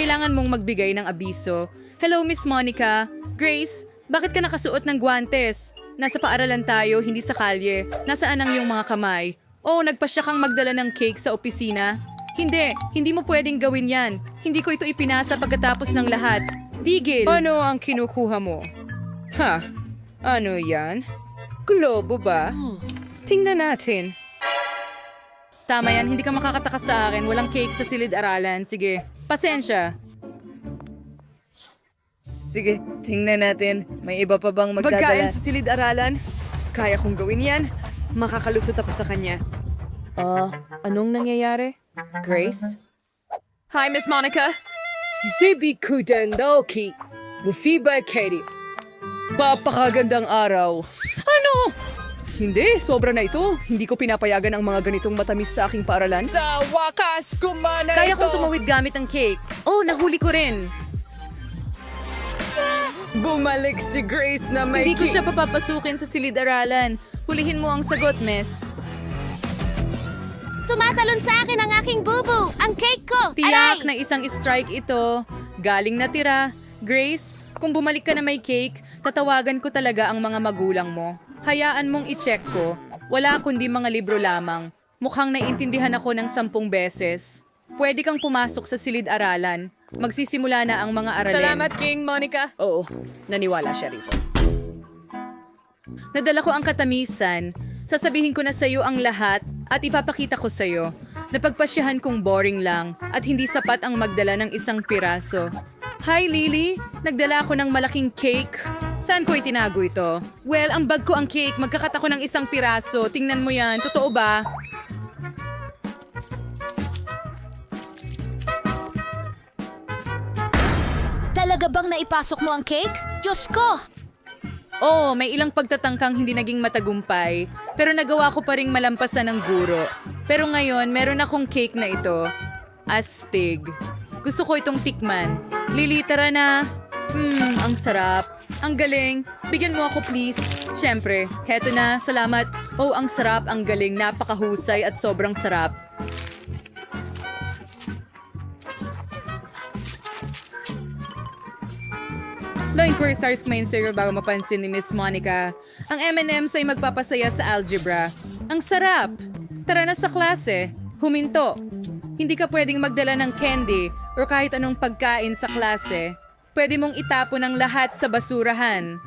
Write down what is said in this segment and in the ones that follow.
kailangan mong magbigay ng abiso. Hello, Miss Monica. Grace, bakit ka nakasuot ng guantes? Nasa paaralan tayo, hindi sa kalye. Nasaan ang iyong mga kamay? Oh, nagpasya kang magdala ng cake sa opisina? Hindi, hindi mo pwedeng gawin yan. Hindi ko ito ipinasa pagkatapos ng lahat. Digil! Ano ang kinukuha mo? Ha? Ano yan? Globo ba? Tingnan natin. Tama yan, hindi ka makakatakas sa akin. Walang cake sa silid-aralan. Sige, pasensya. Sige, tingnan natin. May iba pa bang magdadala? Pagkain sa silid-aralan? Kaya kong gawin yan. Makakalusot ako sa kanya. Ah, anong nangyayari? Grace? Hi, Miss Monica. Sisebi Kudandoki. Mufiba Katie. Papakagandang araw. Ano? Hindi, sobra na ito. Hindi ko pinapayagan ang mga ganitong matamis sa aking paaralan. Sa wakas, kumana Kaya ito. kong tumawid gamit ang cake. Oh, nahuli ko rin. Bumalik si Grace na may Hindi ko siya papapasukin sa silid-aralan. Hulihin mo ang sagot, miss. Tumatalon sa akin ang aking bubu, ang cake ko. Tiyak Aray! na isang strike ito. Galing na tira. Grace, kung bumalik ka na may cake, tatawagan ko talaga ang mga magulang mo. Hayaan mong i-check ko. Wala kundi mga libro lamang. Mukhang naiintindihan ako ng sampung beses. Pwede kang pumasok sa silid-aralan. Magsisimula na ang mga aralin. Salamat, King Monica. Oo, naniwala siya rito. Nadala ko ang katamisan. Sasabihin ko na sa'yo ang lahat at ipapakita ko sa'yo. Napagpasyahan kong boring lang at hindi sapat ang magdala ng isang piraso. Hi, Lily! Nagdala ako ng malaking cake. Saan ko itinago ito? Well, ang bag ko ang cake. Magkakat ako ng isang piraso. Tingnan mo yan. Totoo ba? Talaga bang naipasok mo ang cake? Diyos ko! Oo, may ilang pagtatangkang hindi naging matagumpay, pero nagawa ko pa ring malampasan ng guro. Pero ngayon, meron akong cake na ito. Astig. Gusto ko itong tikman. Lili, tara na. Hmm, ang sarap. Ang galing. Bigyan mo ako please. Siyempre, heto na. Salamat. Oh, ang sarap, ang galing. Napakahusay at sobrang sarap. Inquiry starts main serial bago mapansin ni Miss Monica. Ang M&M's ay magpapasaya sa algebra. Ang sarap! Tara na sa klase. Huminto. Hindi ka pwedeng magdala ng candy or kahit anong pagkain sa klase. Pwede mong itapon ang lahat sa basurahan.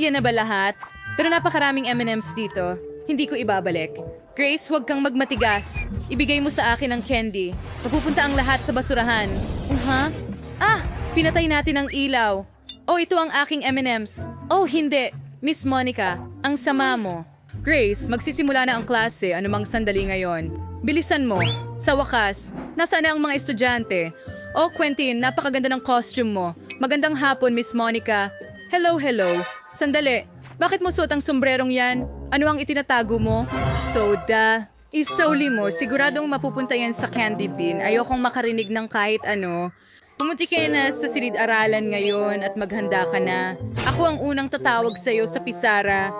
Iyan na ba lahat? Pero napakaraming M&M's dito. Hindi ko ibabalik. Grace, huwag kang magmatigas. Ibigay mo sa akin ang candy. Mapupunta ang lahat sa basurahan. Uh-huh. Ah! Pinatay natin ang ilaw. Oh, ito ang aking M&M's. Oh, hindi. Miss Monica, ang sama mo. Grace, magsisimula na ang klase anumang sandali ngayon. Bilisan mo. Sa wakas, nasaan na ang mga estudyante? Oh, Quentin, napakaganda ng costume mo. Magandang hapon, Miss Monica. Hello, hello. Sandali, bakit mo suot ang sombrerong yan? Ano ang itinatago mo? Soda. Isauli mo, siguradong mapupunta yan sa candy bin. Ayokong makarinig ng kahit ano. Pumunti ka na sa silid-aralan ngayon at maghanda ka na. Ako ang unang tatawag sa'yo sa Pisara.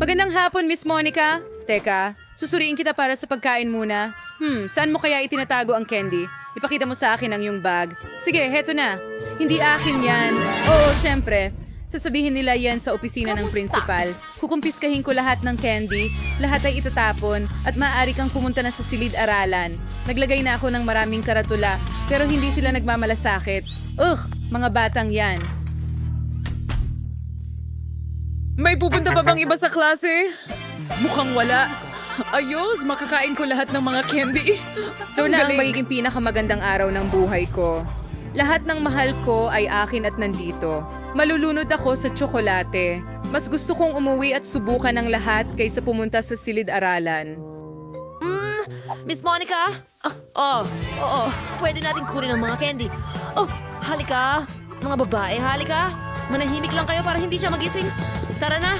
Magandang hapon, Miss Monica. Teka, susuriin kita para sa pagkain muna. Hmm, saan mo kaya itinatago ang candy? Ipakita mo sa akin ang iyong bag. Sige, heto na. Hindi akin yan. Oo, syempre. Sasabihin nila yan sa opisina ng principal. Kukumpiskahin ko lahat ng candy, lahat ay itatapon, at maaari kang pumunta na sa silid-aralan. Naglagay na ako ng maraming karatula, pero hindi sila nagmamalasakit. Ugh, mga batang yan. May pupunta pa bang iba sa klase? Mukhang wala. Ayos, makakain ko lahat ng mga candy. So na ang magiging pinakamagandang araw ng buhay ko. Lahat ng mahal ko ay akin at nandito. Malulunod ako sa tsokolate. Mas gusto kong umuwi at subukan ng lahat kaysa pumunta sa silid-aralan. Mm, Miss Monica? Ah, oh, oo. Pwede natin kunin ang mga candy. Oh, halika. Mga babae, halika. Manahimik lang kayo para hindi siya magising. Tara na.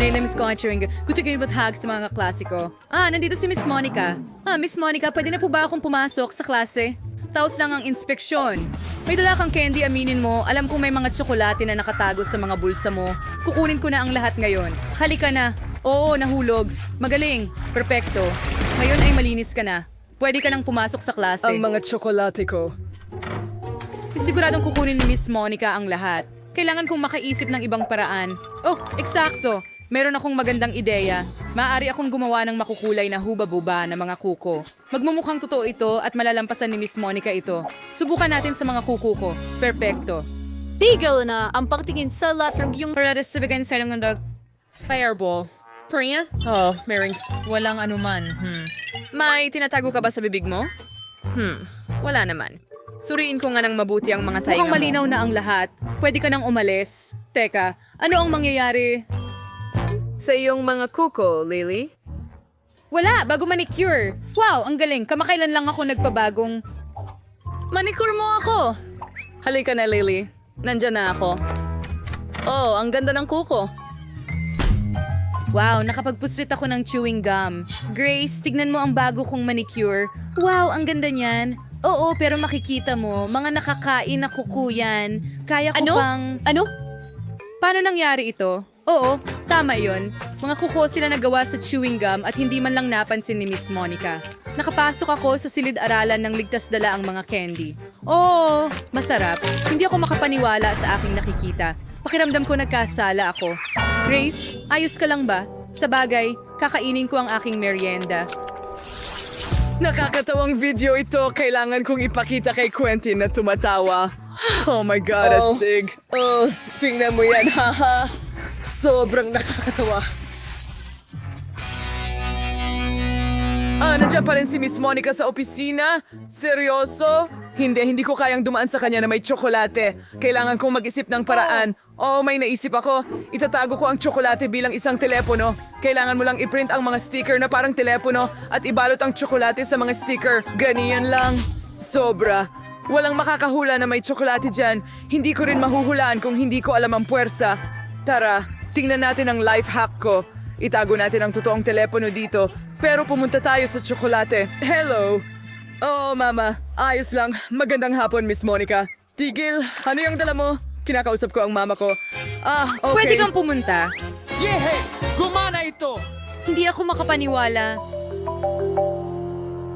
Nainamiss ko ang chewing gum. Gusto ko yung hag sa mga klasiko. Ah, nandito si Miss Monica. Ah, Miss Monica, pwede na po ba akong pumasok sa klase? Taos lang ang inspeksyon. May dala kang candy, aminin mo. Alam kong may mga tsokolate na nakatago sa mga bulsa mo. Kukunin ko na ang lahat ngayon. Halika na. Oo, nahulog. Magaling. Perpekto. Ngayon ay malinis ka na. Pwede ka nang pumasok sa klase. Ang mga tsokolate ko. Siguradong kukunin ni Miss Monica ang lahat. Kailangan kong makaisip ng ibang paraan. Oh, eksakto! Meron akong magandang ideya. Maaari akong gumawa ng makukulay na huba-buba na mga kuko. Magmumukhang totoo ito at malalampasan ni Miss Monica ito. Subukan natin sa mga kuko ko. Perpekto. Tigil na ang pagtingin sa latrag yung... Para sa bigyan sa ng dog. Fireball. Priya? Oh, Mering. Walang anuman. Hmm. May tinatago ka ba sa bibig mo? Hmm. Wala naman. Suriin ko nga ng mabuti ang mga tainga Mukhang mo. malinaw na ang lahat. Pwede ka nang umalis. Teka, ano ang mangyayari? Sa iyong mga kuko, Lily? Wala, bago manicure. Wow, ang galing. Kamakailan lang ako nagpabagong... Manicure mo ako! Halika na, Lily. Nandyan na ako. Oh, ang ganda ng kuko. Wow, nakapagpuslit ako ng chewing gum. Grace, tignan mo ang bago kong manicure. Wow, ang ganda niyan. Oo, pero makikita mo, mga nakakain na kuko yan. Kaya ko Ano? pang... Ano? Paano nangyari ito? Oo, tama yon. Mga kuko sila nagawa sa chewing gum at hindi man lang napansin ni Miss Monica. Nakapasok ako sa silid-aralan ng ligtas dala ang mga candy. Oo, masarap. Hindi ako makapaniwala sa aking nakikita. Pakiramdam ko nagkasala ako. Grace, ayos ka lang ba? Sa bagay, kakainin ko ang aking merienda. Nakakatawang video ito. Kailangan kong ipakita kay Quentin na tumatawa. Oh my God, Oh. astig. Oh, tingnan mo yan, haha. Sobrang nakakatawa. Ah, nandiyan pa rin si Miss Monica sa opisina? Seryoso? Hindi, hindi ko kayang dumaan sa kanya na may tsokolate. Kailangan kong mag-isip ng paraan. Oo, may naisip ako. Itatago ko ang tsokolate bilang isang telepono. Kailangan mo lang i-print ang mga sticker na parang telepono at ibalot ang tsokolate sa mga sticker. Ganiyan lang. Sobra. Walang makakahula na may tsokolate dyan. Hindi ko rin mahuhulaan kung hindi ko alam ang puwersa. Tara, tingnan natin ang life hack ko. Itago natin ang totoong telepono dito. Pero pumunta tayo sa tsokolate. Hello! Oo, mama. Ayos lang. Magandang hapon, Miss Monica. Tigil, ano yung dala mo? Kinakausap ko ang mama ko. Ah, okay. Pwede kang pumunta. Yehe! Gumana ito! Hindi ako makapaniwala.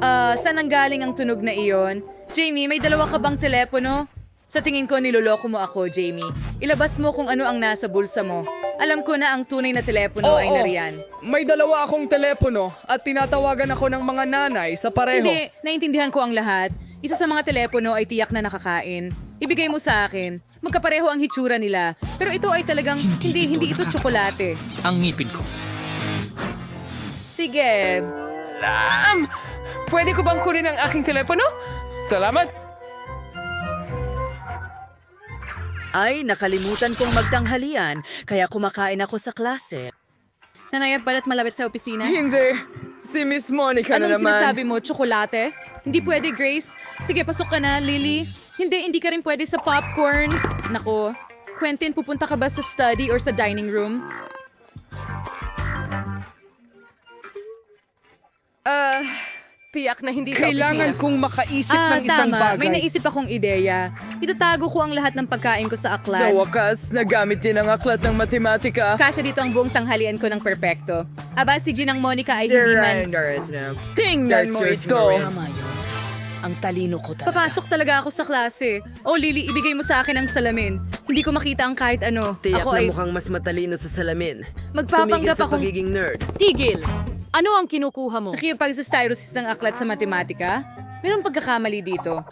Ah, saan ang galing ang tunog na iyon? Jamie, may dalawa ka bang telepono? Sa tingin ko, niloloko mo ako, Jamie. Ilabas mo kung ano ang nasa bulsa mo. Alam ko na ang tunay na telepono ay nariyan. May dalawa akong telepono at tinatawagan ako ng mga nanay sa pareho. Hindi, naintindihan ko ang lahat. Isa sa mga telepono ay tiyak na nakakain. Ibigay mo sa akin. Magkapareho ang hitsura nila. Pero ito ay talagang, hindi, hindi ito tsokolate. ang ngipin ko. Sige, Um, pwede ko bang kunin ang aking telepono? Salamat. Ay, nakalimutan kong magtanghalian, kaya kumakain ako sa klase. nanayap balat malapit sa opisina. Hindi. Si Miss Monica na Anong naman. sinasabi mo? Tsokolate? Hindi pwede, Grace. Sige, pasok ka na, Lily. Hindi, hindi ka rin pwede sa popcorn. Nako, Quentin, pupunta ka ba sa study or sa dining room? Ah, tiyak na hindi sa Kailangan opisina. kong makaisip ah, ng isang tama. bagay. May naisip akong ideya. Itatago ko ang lahat ng pagkain ko sa Sa aklat. wakas, nagamit din ang aklat ng matematika. Kasya dito ang buong tanghalian ko ng perpekto. Aba, si Ginang Monica ay hindi man... Tingnan mo ito. Tama yun. Ang talino ko talaga. Papasok talaga ako sa klase. Oh, Lily, ibigay mo sa akin ang salamin. Hindi ko makita ang kahit ano. Tiyak ako na ay... mukhang mas matalino sa salamin. Magpapanggap Tumigil sa akong... pagiging nerd. Tigil! Ano ang kinukuha mo? Nakipagsustyrosis ng aklat sa matematika? Mayroong pagkakamali dito.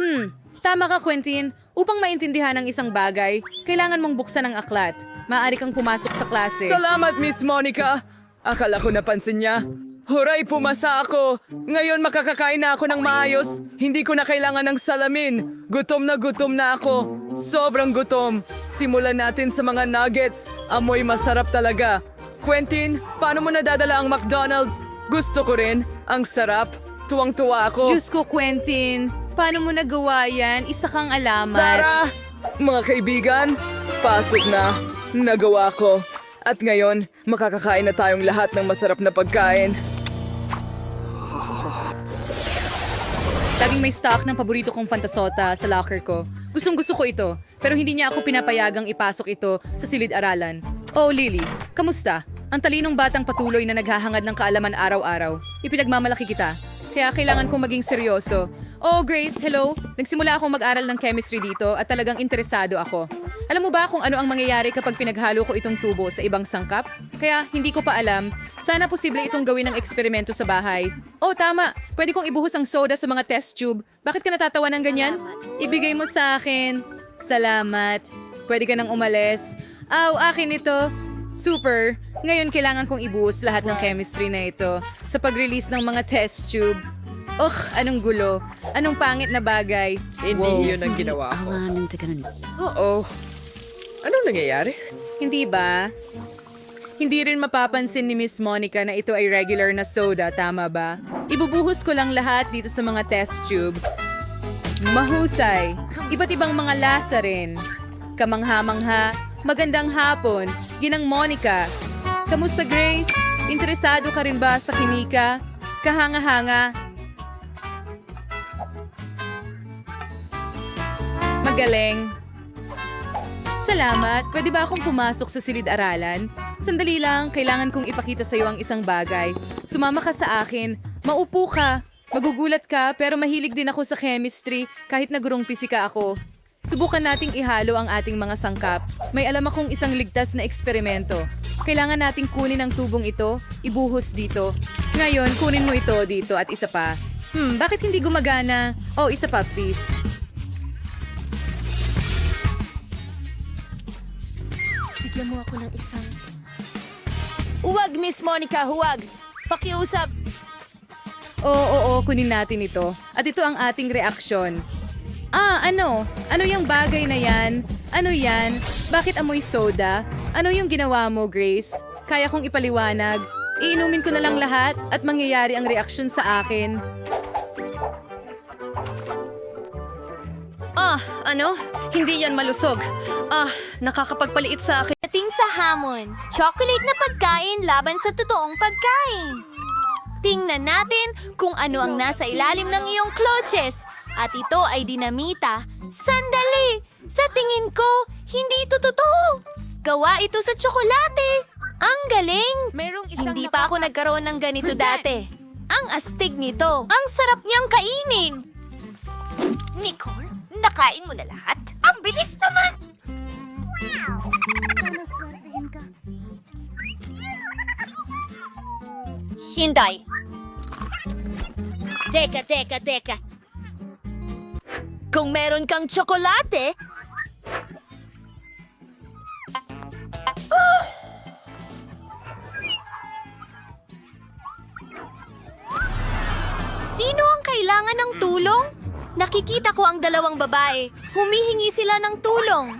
Hmm, tama ka, Quentin. Upang maintindihan ang isang bagay, kailangan mong buksan ang aklat. Maaari kang pumasok sa klase. Salamat, Miss Monica. Akala ko napansin niya. Huray, pumasa ako. Ngayon makakakain na ako ng maayos. Hindi ko na kailangan ng salamin. Gutom na gutom na ako. Sobrang gutom. Simulan natin sa mga nuggets. Amoy masarap talaga. Quentin, paano mo nadadala ang McDonald's? Gusto ko rin. Ang sarap. Tuwang-tuwa ako. Diyos ko, Quentin. Paano mo nagawa yan? Isa kang alamat. Tara! Mga kaibigan, pasok na. Nagawa ko. At ngayon, makakakain na tayong lahat ng masarap na pagkain. Laging may stock ng paborito kong fantasota sa locker ko. Gustong gusto ko ito, pero hindi niya ako pinapayagang ipasok ito sa silid-aralan. Oh, Lily, kamusta? Ang talinong batang patuloy na naghahangad ng kaalaman araw-araw. Ipinagmamalaki kita. Kaya kailangan kong maging seryoso. Oh, Grace, hello. Nagsimula akong mag-aral ng chemistry dito at talagang interesado ako. Alam mo ba kung ano ang mangyayari kapag pinaghalo ko itong tubo sa ibang sangkap? Kaya hindi ko pa alam. Sana posible itong gawin ng eksperimento sa bahay. Oh, tama. Pwede kong ibuhos ang soda sa mga test tube. Bakit ka natatawa ng ganyan? Ibigay mo sa akin. Salamat. Pwede ka nang umalis. Aw, akin ito. Super. Ngayon kailangan kong ibuhos lahat ng chemistry na ito sa pag-release ng mga test tube. Ugh, anong gulo. Anong pangit na bagay. Hindi yun ang ginawa ko. Oo. Anong nangyayari? Hindi ba? Hindi rin mapapansin ni Miss Monica na ito ay regular na soda, tama ba? Ibubuhos ko lang lahat dito sa mga test tube. Mahusay. Iba't ibang mga lasa rin. Kamangha-mangha. Magandang hapon. Ginang Monica. Kamusta Grace? Interesado ka rin ba sa kimika? Kahanga-hanga. Magaling. Salamat. Pwede ba akong pumasok sa silid-aralan? Sandali lang, kailangan kong ipakita sa iyo ang isang bagay. Sumama ka sa akin. Maupo ka. Magugulat ka, pero mahilig din ako sa chemistry kahit nagurong pisika ako. Subukan nating ihalo ang ating mga sangkap. May alam akong isang ligtas na eksperimento. Kailangan nating kunin ang tubong ito, ibuhos dito. Ngayon, kunin mo ito dito at isa pa. Hmm, bakit hindi gumagana? Oh, isa pa please. Huwag, Miss Monica, huwag. Pakiusap. Oo, oo, oo, kunin natin ito. At ito ang ating reaksyon. Ah, ano? Ano yung bagay na yan? Ano yan? Bakit amoy soda? Ano yung ginawa mo, Grace? Kaya kong ipaliwanag. Iinumin ko na lang lahat at mangyayari ang reaksyon sa akin. Ah, ano? Hindi yan malusog. Ah, nakakapagpaliit sa akin. Dating sa hamon, chocolate na pagkain laban sa totoong pagkain. Tingnan natin kung ano ang nasa ilalim ng iyong clutches. At ito ay dinamita. Sandali! Sa tingin ko, hindi ito totoo. Gawa ito sa tsokolate. Ang galing! Hindi pa ako nagkaroon ng ganito dati. Ang astig nito. Ang sarap niyang kainin. Nicole, nakain mo na lahat? Ang bilis naman! Hinday. Teka, teka, teka. Kung meron kang tsokolate, Sino ang kailangan ng tulong? Nakikita ko ang dalawang babae. Humihingi sila ng tulong.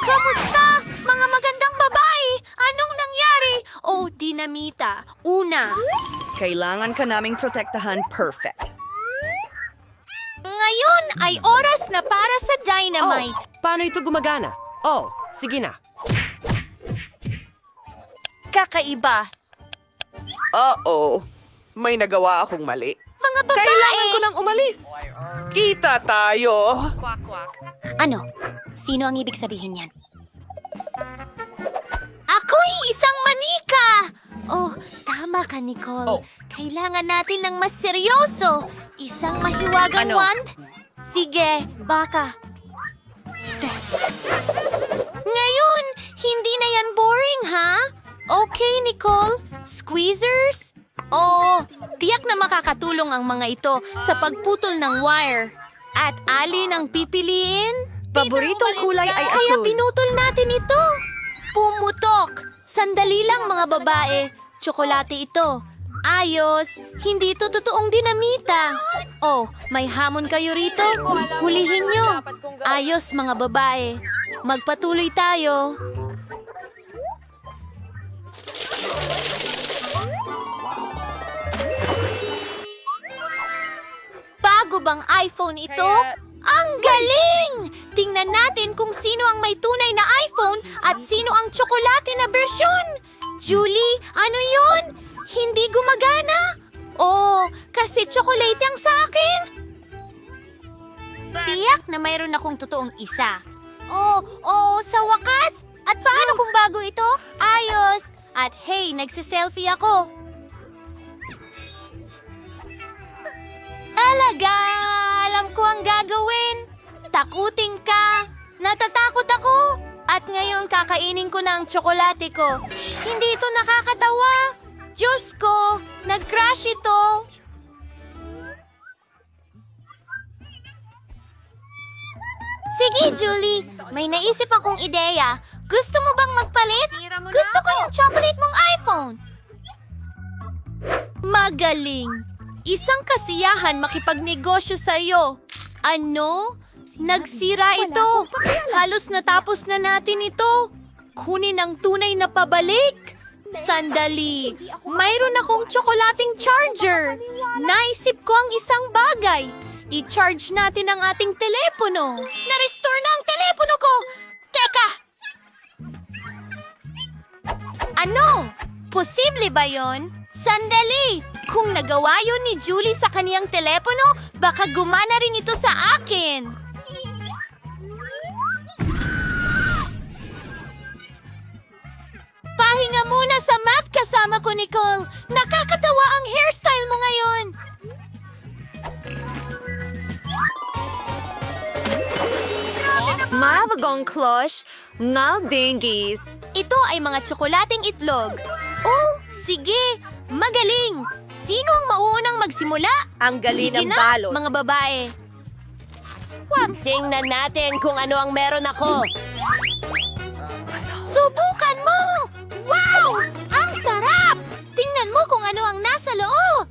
Kamusta, mga magandang babae? Anong nangyari? Oh, dinamita. Una. Kailangan ka naming protektahan perfect. Ngayon ay oras na para sa dynamite. Paano ito gumagana? Oh, sige na. Kakaiba. Oo. May nagawa akong mali. Mga babae. Kailangan ko nang umalis. Kita tayo. Ano? Sino ang ibig sabihin yan? Ako'y isang manika! Oh, tama ka, Nicole. Kailangan natin ng mas seryoso. Isang mahiwagang Ano? wand? Sige, baka. Ngayon, hindi na yan boring, ha? Okay, Nicole. Squeezers? Oo, tiyak na makakatulong ang mga ito sa pagputol ng wire. At alin ang pipiliin? Paboritong kulay ay Kaya asul. pinutol natin ito. Pumutok. Sandali lang mga babae. Tsokolate ito. Ayos. Hindi ito totoong dinamita. Oh, may hamon kayo rito? Hulihin nyo. Ayos mga babae. Magpatuloy tayo. Bago bang iPhone ito? Ang galing! Tingnan natin kung sino ang may tunay na iPhone at sino ang tsokolate na bersyon. Julie, ano yon? Hindi gumagana? Oh, kasi tsokolate ang sa akin. Tiyak na mayroon akong totoong isa. Oh, oh, sa wakas! At paano kung bago ito? Ayos! At hey, nagsiselfie ako. Alaga! Alam ko ang gagawin. Takutin ka. Natatakot ako. At ngayon kakainin ko na ang tsokolate ko. Hindi ito nakakatawa. Diyos ko, nag-crash ito. Sige, Julie. May naisip akong ideya. Gusto mo bang magpalit? Gusto ko yung chocolate mong iPhone. Magaling. Isang kasiyahan makipagnegosyo sa'yo. Ano? Nagsira ito. Halos natapos na natin ito. Kunin ang tunay na pabalik. Sandali. Mayroon akong tsokolating charger. Naisip ko ang isang bagay. I-charge natin ang ating telepono. Na-restore na ang telepono ko. Teka! Ano? Posible ba yon? Sandali! Kung nagawa yun ni Julie sa kaniyang telepono, baka gumana rin ito sa akin. Sa math kasama ko, Nicole. Nakakatawa ang hairstyle mo ngayon. Mavagong klosh, ngal dingies. Ito ay mga tsokolating itlog. Oh, sige. Magaling. Sino ang mauunang magsimula? Ang galing Sige ng na, balot. mga babae. Tingnan natin kung ano ang meron ako. Subukan ano ang nasa loob!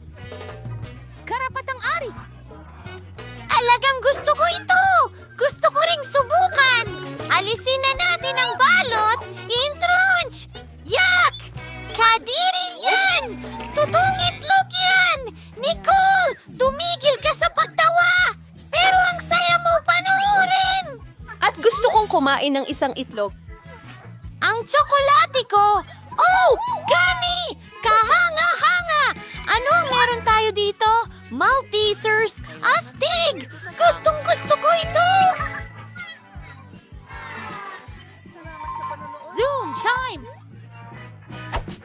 Karapatang ari! Alagang gusto ko ito! Gusto ko ring subukan! Alisin na natin ang balot! Intrunch! Yak! Kadiri yan! Totoong itlog yan! Nicole! Tumigil ka sa pagtawa! Pero ang saya mo panuorin! At gusto kong kumain ng isang itlog. Ang tsokolate ko! Oh! Gummy! Kahanga-hanga! Ano ang meron tayo dito? Maltesers! Astig! Gustong gusto ko ito! Zoom chime!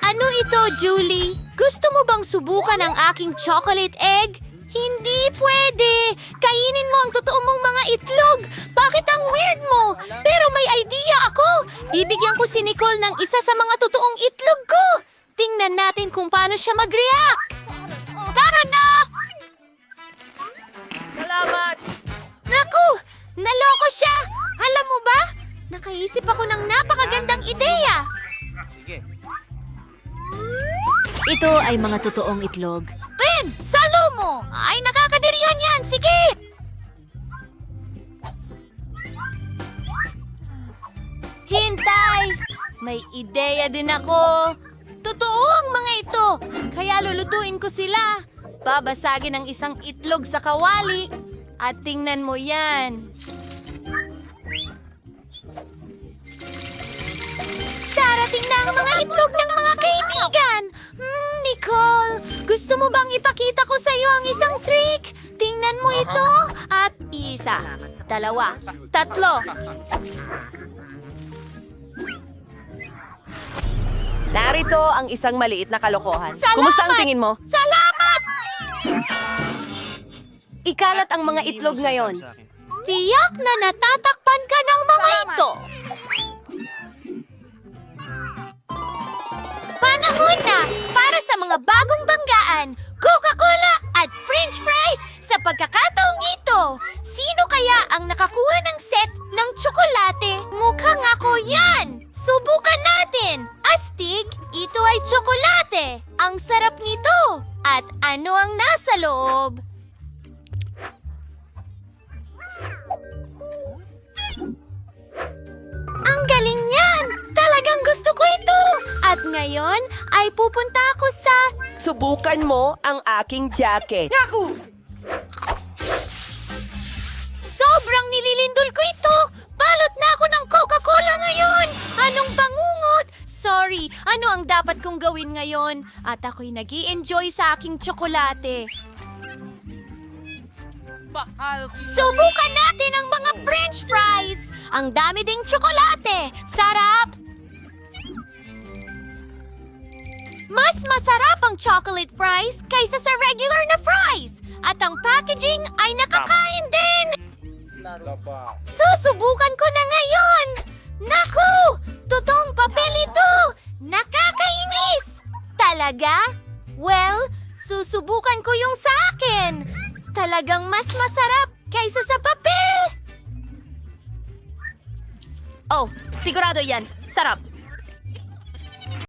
Ano ito, Julie? Gusto mo bang subukan ang aking chocolate egg? Hindi pwede! Kainin mo ang totoo mong mga itlog! Bakit ang weird mo? Pero may idea ako! Bibigyan ko si Nicole ng isa sa mga totoong itlog ko! Tingnan natin kung paano siya mag-react! Tara na! Salamat! Naku! Naloko siya! Alam mo ba? Nakaisip ako ng napakagandang ideya! Ito ay mga totoong itlog. Ben! Salo mo! Ay, nakakadirihan yan! Sige! Hintay! May ideya din ako. Totoo ang mga ito. Kaya lulutuin ko sila. Babasagin ang isang itlog sa kawali. At tingnan mo yan. Darating na ang mga itlog ng mga kaibigan. Hmm, Nicole, gusto mo bang ipakita ko sa iyo ang isang trick? Tingnan mo ito. At isa, dalawa, tatlo. Narito ang isang maliit na kalokohan. Salamat! Kumusta ang tingin mo? Salamat! Ikalat ang mga itlog ngayon. Tiyak na natatakpan ka ng mga ito. Panahon na para sa mga bagong banggaan, Coca-Cola at French fries sa pagkakataong ito. Sino kaya ang nakakuha ng set ng tsokolate? Mukhang ako yan! Subukan ay tsokolate! Ang sarap nito! At ano ang nasa loob? Ang galing niyan! Talagang gusto ko ito! At ngayon ay pupunta ako sa... Subukan mo ang aking jacket. Sobrang nililindol ko ito! Balot na ako ng Coca-Cola ngayon! Anong bangungot? Sorry, ano ang dapat kong gawin ngayon? At ako'y nag enjoy sa aking tsokolate. Subukan natin ang mga french fries! Ang dami ding tsokolate! Sarap! Mas masarap ang chocolate fries kaysa sa regular na fries. At ang packaging ay nakakain din. Susubukan ko na ngayon. Naku! Totoong papel ito! Nakakainis! Talaga? Well, susubukan ko yung sa akin. Talagang mas masarap kaysa sa papel. Oh, sigurado yan. Sarap.